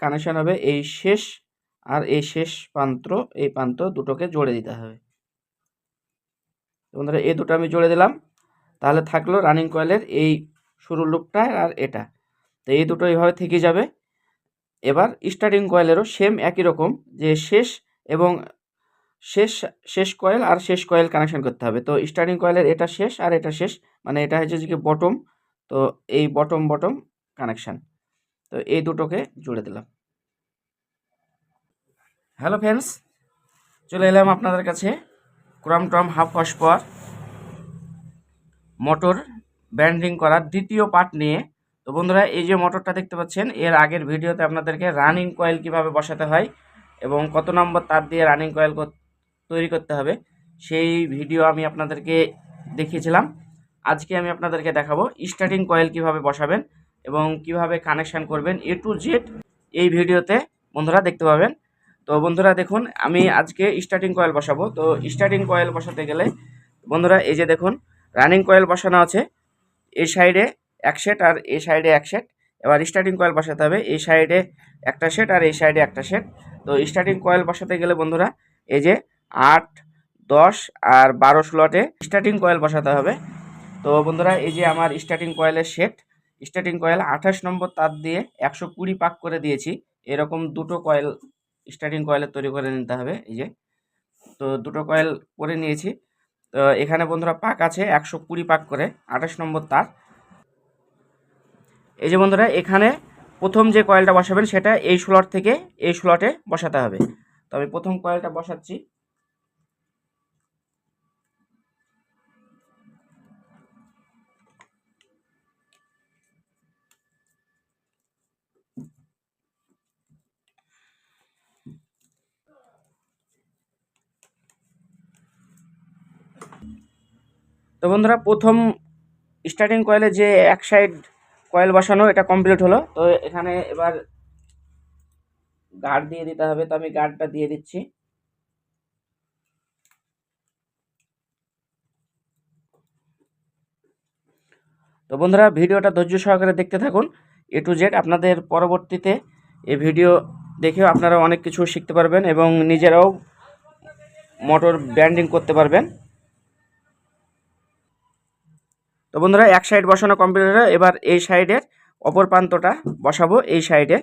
Connection হবে এই শেষ আর এই শেষ প্রান্ত, এই প্রান্ত দুটোকে জোড়ে দিতে হবে। বন্ধুরা, এই দুটো আমি জোড়ে দিলাম। তাহলে থাকল রানিং কয়েলের এই শুরুর লুপটা আর এটা। তো এই দুটো এইভাবে থেকে যাবে। এবার স্টার্টিং কয়েলেরও সেম একই রকম, যে শেষ এবং শেষ শেষ কয়েল আর শেষ কয়েল কানেকশন করতে হবে। তো স্টার্টিং কয়েলের এটা শেষ আর এটা শেষ মানে এটা হচ্ছে যে কি বটম তো এই বটম বটম কানেকশান তো এই দুটোকে জুড়ে দিলাম। হ্যালো ফ্রেন্ডস চলে এলাম আপনাদের কাছে। ক্রমটম half horse power motor binding করার দ্বিতীয় পার্ট নিয়ে। তো বন্ধুরা, এই যে মোটরটা দেখতে পাচ্ছেন, এর আগের ভিডিওতে আপনাদেরকে রানিং কয়েল কীভাবে বসাতে হয় এবং কত নম্বর তার দিয়ে রানিং কয়েল তৈরি করতে হবে, সেই ভিডিও আমি আপনাদেরকে দেখিয়েছিলাম। আজকে আমি আপনাদেরকে দেখাবো স্টার্টিং কয়েল কীভাবে বসাবেন। এবং কীভাবে কানেকশান করবেন এ টু জেড এই ভিডিওতে বন্ধুরা দেখতে পাবেন। তো বন্ধুরা দেখুন, আমি আজকে স্টার্টিং কয়েল বসাবো। তো স্টার্টিং কয়েল বসাতে গেলে বন্ধুরা এই যে দেখুন রানিং কয়েল বসানো আছে। এই সাইডে এক সেট আর এই সাইডে এক সেট এবার স্টার্টিং কয়েল বসাতে হবে। এই সাইডে একটা সেট আর এই সাইডে একটা সেট তো স্টার্টিং কয়েল বসাতে গেলে বন্ধুরা এই যে আট, দশ আর বারো স্লটে স্টার্টিং কয়েল বসাতে হবে। তো বন্ধুরা এই যে আমার স্টার্টিং কয়েলের সেট স্টার্টিং কয়েল আঠাশ নম্বর তার দিয়ে একশো কুড়ি পাক করে দিয়েছি। এরকম দুটো কয়েল স্টার্টিং কয়েলের তৈরি করে নিতে হবে, এই যে। তো দুটো কয়েল করে নিয়েছি। তো এখানে বন্ধুরা পাক আছে একশো কুড়ি পাক করে, আঠাশ নম্বর তার। এই যে বন্ধুরা, এখানে প্রথম যে কয়েলটা বসাবেন সেটা এই স্লট থেকে এই স্লটে বসাতে হবে। তো আমি প্রথম কয়েলটা বসাচ্ছি। তো বন্ধুরা, প্রথম স্টার্টিং কয়েলে যে এক সাইড কয়েল বসানো, এটা কমপ্লিট হলো। তো এখানে এবার গার্ড দিয়ে দিতে হবে। তো আমি গার্ডটা দিয়ে দিচ্ছি। তো বন্ধুরা, ভিডিওটা ধৈর্য সহকারে দেখতে থাকুন। এ টু জেড আপনাদের পরবর্তীতে এই ভিডিও দেখেও আপনারা অনেক কিছু শিখতে পারবেন এবং নিজেরাও মোটর ব্যান্ডিং করতে পারবেন। তো বন্ধুরা, এক সাইড বসানো কমপ্লিট হলো এবার এই সাইডের অপর প্রান্তটা বসাবো, এই সাইডে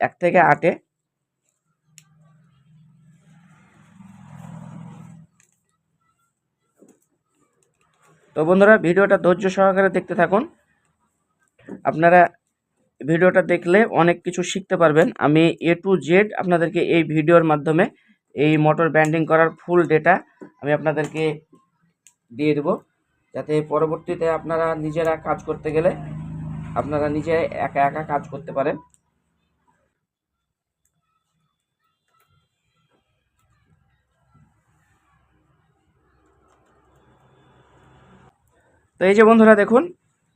এক থেকে আটে। তো বন্ধুরা, ভিডিওটা ধৈর্য সহকারে দেখতে থাকুন। আপনারা ভিডিওটা দেখলে অনেক কিছু শিখতে পারবেন। আমি এ টু জেড আপনাদেরকে এই ভিডিওর মাধ্যমে এই মোটর ব্যান্ডিং করার ফুল ডেটা আমি আপনাদেরকে দিয়ে দেবো। যাতে পরবর্তীতে আপনারা নিজেরা কাজ করতে গেলে আপনারা নিজে একা একা কাজ করতে পারেন। তো এই যে বন্ধুরা দেখুন,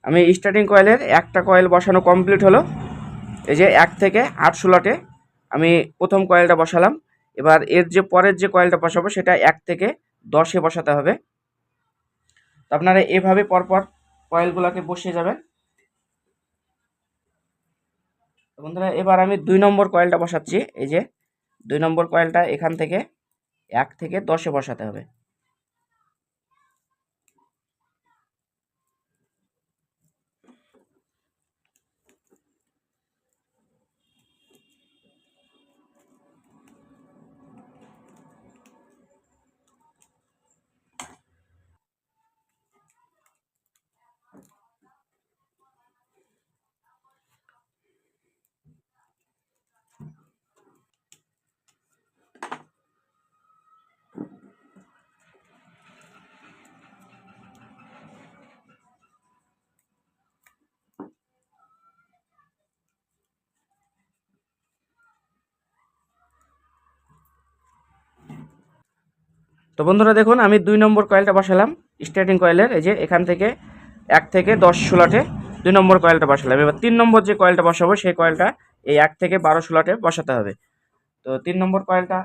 আমি স্টার্টিং কয়েলের একটা কয়েল বসানো কমপ্লিট হলো। এই যে এক থেকে আট ষোলোটে আমি প্রথম কয়েলটা বসালাম। এবার এর যে পরের যে কয়েলটা বসাবো সেটা এক থেকে দশে বসাতে হবে। আপনারা এভাবে পরপর কয়েলগুলোকে বসিয়ে যাবেন। বন্ধুরা, এবার আমি দুই নম্বর কয়েলটা বসাচ্ছি। এই যে দুই নম্বর কয়েলটা এখান থেকে এক থেকে দশে বসাতে হবে। তো বন্ধুরা দেখুন, আমি দুই নম্বর কয়েলটা বসালাম স্টার্টিং কয়েলের এই যে এখান থেকে এক থেকে দশ ষোলাটে দুই নম্বর কয়েলটা বসালাম। এবার তিন নম্বর যে কয়েলটা বসাবো, সেই কয়েলটা এই এক থেকে বারো ষোলাটে বসাতে হবে। তো তিন নম্বর কয়েলটা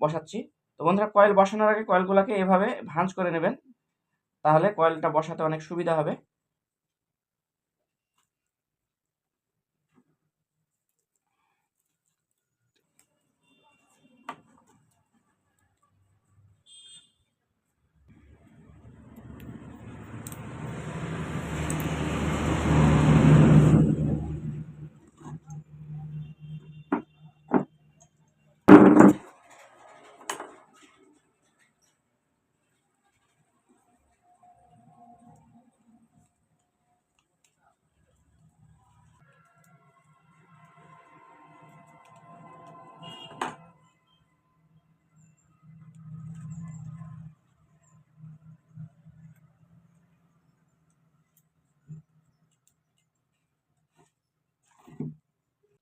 বসাচ্ছি। তো বন্ধুরা কয়েল বসানোর আগে কয়েলগুলোকে এভাবে ভাঁজ করে নেবেন, তাহলে কয়েলটা বসাতে অনেক সুবিধা হবে।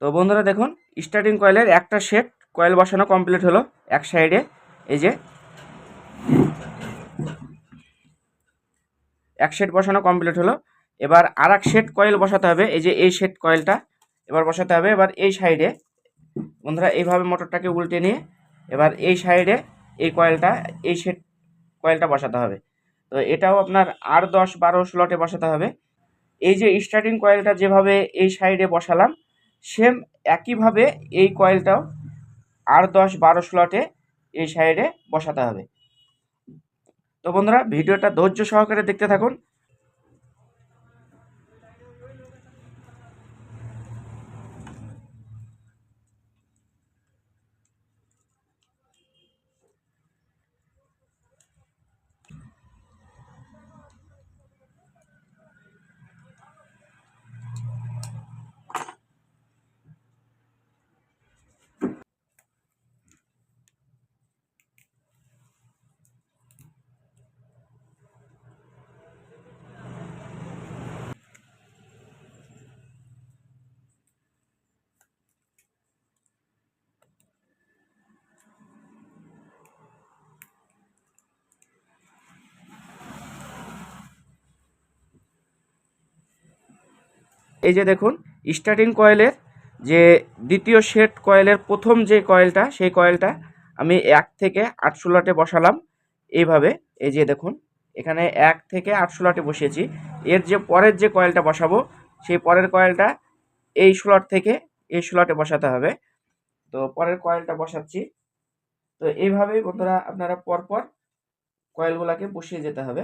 তো বন্ধুরা দেখুন স্টার্টিং কয়েলের একটা সেট কয়েল বসানো কমপ্লিট হলো এক সাইডে এই যে, এক সেট বসানো কমপ্লিট হলো। এবার আর এক সেট কয়েল বসাতে হবে, এই যে এই সেট কয়েলটা এবার বসাতে হবে, এবার এই সাইডে বন্ধুরা, এইভাবে মোটরটাকে উল্টে নিয়ে এবার এই সাইডে এই কয়েলটা এই সেট কয়েলটা বসাতে হবে। তো এটাও আপনার আর দশ, বারো স্লটে বসাতে হবে। এই যে স্টার্টিং কয়েলটা যেভাবে এই সাইডে বসালাম সেম একইভাবে এই কয়েলটাও আর দশ বারো স্লটে এই সাইডে বসাতে হবে। তো বন্ধুরা, ভিডিওটা ধৈর্য সহকারে দেখতে থাকুন। এই যে দেখুন, স্টার্টিং কয়েলের যে দ্বিতীয় সেট কয়েলের প্রথম যে কয়েলটা, সেই কয়েলটা আমি এক থেকে আট স্লটে বসালাম। এইভাবে, এই যে দেখুন, এখানে এক থেকে আট স্লটে বসিয়েছি। এর যে পরের যে কয়েলটা বসাবো, সেই পরের কয়েলটা এই স্লট থেকে এই স্লটে বসাতে হবে। তো পরের কয়েলটা বসাচ্ছি। তো এইভাবেই বন্ধুরা, আপনারা পরপর কয়েলগুলোকে বসিয়ে যেতে হবে।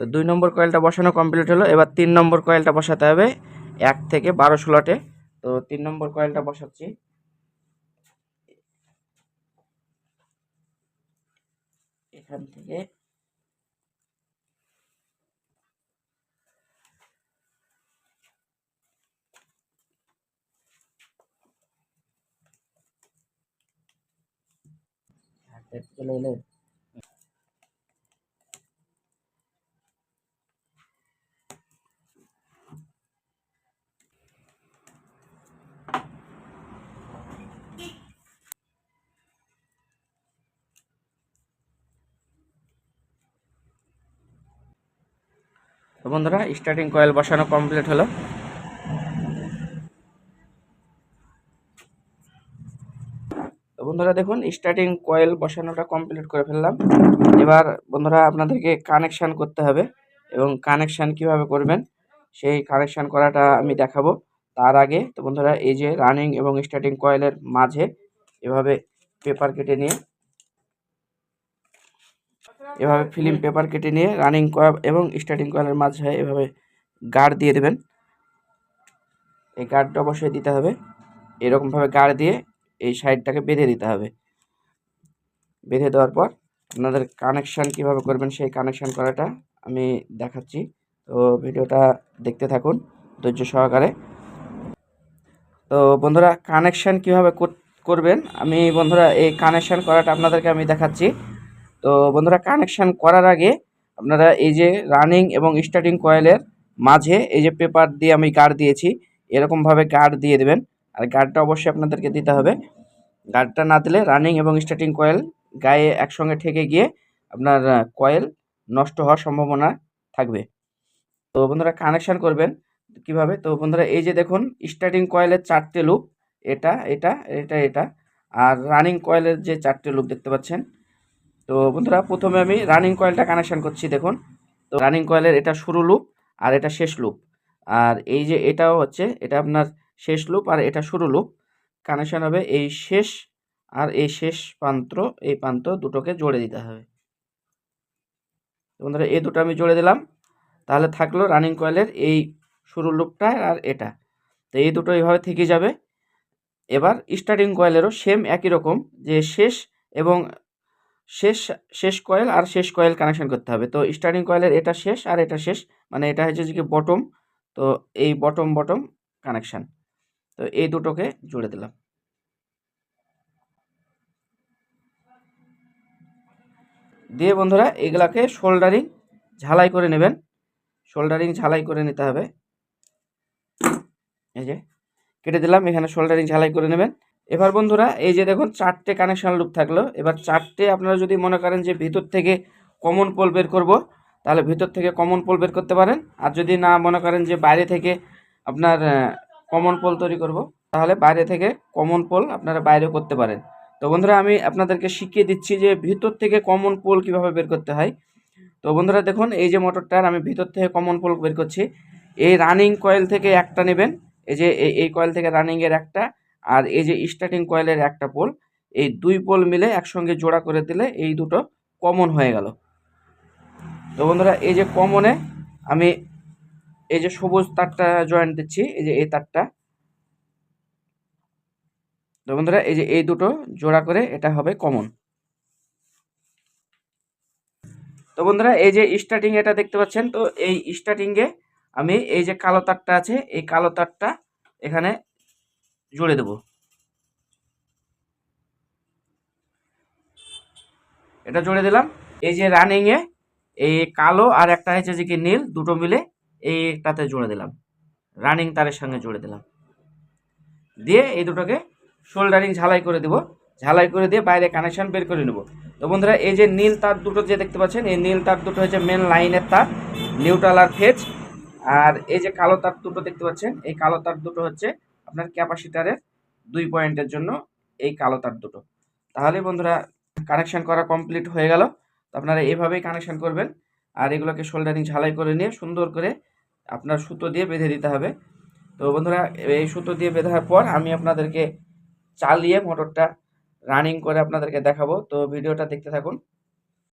তো দুই নম্বর কয়েলটা বসানো কমপ্লিট হলো। এবার তিন নম্বর কয়েলটা বসাতে হবে এক থেকে বারো স্লটে। তো তিন নম্বর কয়েলটা বসাচ্ছি। এখান থেকে চলে এলে তো বন্ধুরা স্টার্টিং কয়েল বসানো কমপ্লিট হলো। তো বন্ধুরা, দেখুন স্টার্টিং কয়েল বসানোটা কমপ্লিট করে ফেললাম। এবার বন্ধুরা, আপনাদেরকে কানেকশান করতে হবে এবং কানেকশান কীভাবে করবেন, সেই কানেকশান করাটা আমি দেখাবো তার আগে। তো বন্ধুরা, এই যে রানিং এবং স্টার্টিং কয়েলের মাঝে এভাবে পেপার কেটে নিয়ে এভাবে ফিল্ম পেপার কেটে নিয়ে রানিং কয়েল এবং স্টার্টিং কয়েলের মাঝে এভাবে গার্ড দিয়ে দেবেন। এই গার্ডটা অবশ্যই দিতে হবে। এরকমভাবে গার্ড দিয়ে এই সাইডটাকে বেঁধে দিতে হবে। বেঁধে দেওয়ার পর আপনাদের কানেকশান কীভাবে করবেন সেই কানেকশান করাটা আমি দেখাচ্ছি। তো ভিডিওটা দেখতে থাকুন ধৈর্য সহকারে। তো বন্ধুরা কানেকশান কীভাবে করবেন আমি বন্ধুরা এই কানেকশান করাটা আপনাদেরকে আমি দেখাচ্ছি। তো বন্ধুরা কানেকশান করার আগে আপনারা এই যে রানিং এবং স্টার্টিং কয়েলের মাঝে এই যে পেপার দিয়ে আমি গার্ড দিয়েছি, এরকমভাবে গার্ড দিয়ে দেবেন। আর গার্ডটা অবশ্যই আপনাদেরকে দিতে হবে। গার্ডটা না দিলে রানিং এবং স্টার্টিং কয়েল গায়ে একসঙ্গে ঠেকে গিয়ে আপনার কয়েল নষ্ট হওয়ার সম্ভাবনা থাকবে। তো বন্ধুরা কানেকশান করবেন কীভাবে? তো বন্ধুরা এই যে দেখুন স্টার্টিং কয়েলের চারটে লুপ এটা এটা এটা এটা। আর রানিং কয়েলের যে চারটে লুপ দেখতে পাচ্ছেন তো বন্ধুরা, প্রথমে আমি রানিং কয়েলটা কানেকশান করছি, দেখুন। তো রানিং কয়েলের এটা শুরু লুপ আর এটা শেষ লুপ আর এই যে এটাও হচ্ছে, এটা আপনার শেষ লুপ আর এটা শুরু লুপ কানেকশান হবে এই শেষ আর এই শেষ প্রান্ত, এই প্রান্ত দুটোকে জোড়ে দিতে হবে। বন্ধুরা, এই দুটো আমি জোড়ে দিলাম। তাহলে থাকল রানিং কয়েলের এই শুরু লুপটা আর এটা। তো এই দুটো এইভাবে থেকে যাবে। এবার স্টার্টিং কয়েলেরও সেম একই রকম, যে শেষ এবং শেষ শেষ কয়েল আর শেষ কয়েল কানেকশান করতে হবে। তো স্টার্টিং কয়েলের এটা শেষ আর এটা শেষ মানে এটা হচ্ছে যে কি বটম তো এই বটম বটম কানেকশান তো এই দুটোকে জুড়ে দিলাম। দিয়ে বন্ধুরা এগুলাকে শোল্ডারিং ঝালাই করে নেবেন। শোল্ডারিং ঝালাই করে নিতে হবে। এই যে, কেটে দিলাম, এখানে শোল্ডারিং ঝালাই করে নেবেন। এবার বন্ধুরা, এই যে দেখুন, চারটে কানেকশন লুপ থাকল। এবার চারটে আপনারা যদি মনে করেন যে ভিতর থেকে কমন পোল বের করব, তাহলে ভিতর থেকে কমন পোল বের করতে পারেন। আর যদি না মনে করেন যে বাইরে থেকে আপনার কমন পোল তৈরি করব, তাহলে বাইরে থেকে কমন পোল আপনারা বাইরেও করতে পারেন। তো বন্ধুরা, আমি আপনাদেরকে শিখিয়ে দিচ্ছি যে ভিতর থেকে কমন পোল কীভাবে বের করতে হয়। তো বন্ধুরা, দেখুন, এই যে মোটরটার আমি ভিতর থেকে কমন পোল বের করছি। এই রানিং কয়েল থেকে একটা নেবেন। এই যে, এই- এই কয়েল থেকে রানিংয়ের একটা আর এই যে স্টার্টিং কয়েলের একটা পোল এই দুই পোল মিলে একসঙ্গে জোড়া করে দিলে এই দুটো কমন হয়ে গেল। তো বন্ধুরা, এই যে কমনে আমি এই যে সবুজ তারটা জয়েন্ট দিচ্ছি, এই যে এই তারটা। তো বন্ধুরা, এই যে এই দুটো জোড়া করে এটা হবে কমন তো বন্ধুরা, এই যে স্টার্টিং এটা দেখতে পাচ্ছেন, তো এই স্টার্টিংয়ে আমি এই যে কালো তারটা আছে, এই কালো তারটা এখানে জুড়ে দেব। এটা জুড়ে দিলাম। এই যে রানিংয়ে এই কালো আর একটা হচ্ছে যে কি নীল, দুটো মিলে এই এইটাতে জুড়ে দিলাম। রানিং তারের সঙ্গে জুড়ে দিলাম। দিয়ে এই দুটোকে শোল্ডারিং ঝালাই করে দেব। ঝালাই করে দিয়ে বাইরে কানেকশন বের করে নেব। তো বন্ধুরা, এই যে নীল তার দুটো যে দেখতে পাচ্ছেন, এই নীল তার দুটো হচ্ছে মেন লাইনের তার নিউট্রাল আর ফেজ আর এই যে কালো তার দুটো দেখতে পাচ্ছেন, এই কালো তার দুটো হচ্ছে আপনার ক্যাপাসিটারের দুই পয়েন্টের জন্য এই কালো তার দুটো। তাহলে বন্ধুরা কানেকশান করা কমপ্লিট হয়ে গেল। তো আপনারা এভাবেই কানেকশান করবেন আর এগুলোকে শোল্ডারিং ঝালাই করে নিয়ে সুন্দর করে আপনার সুতো দিয়ে বেঁধে দিতে হবে। তো বন্ধুরা, এই সুতো দিয়ে বেঁধার পর আমি আপনাদেরকে চালিয়ে মোটরটা রানিং করে আপনাদেরকে দেখাবো। তো ভিডিওটা দেখতে থাকুন।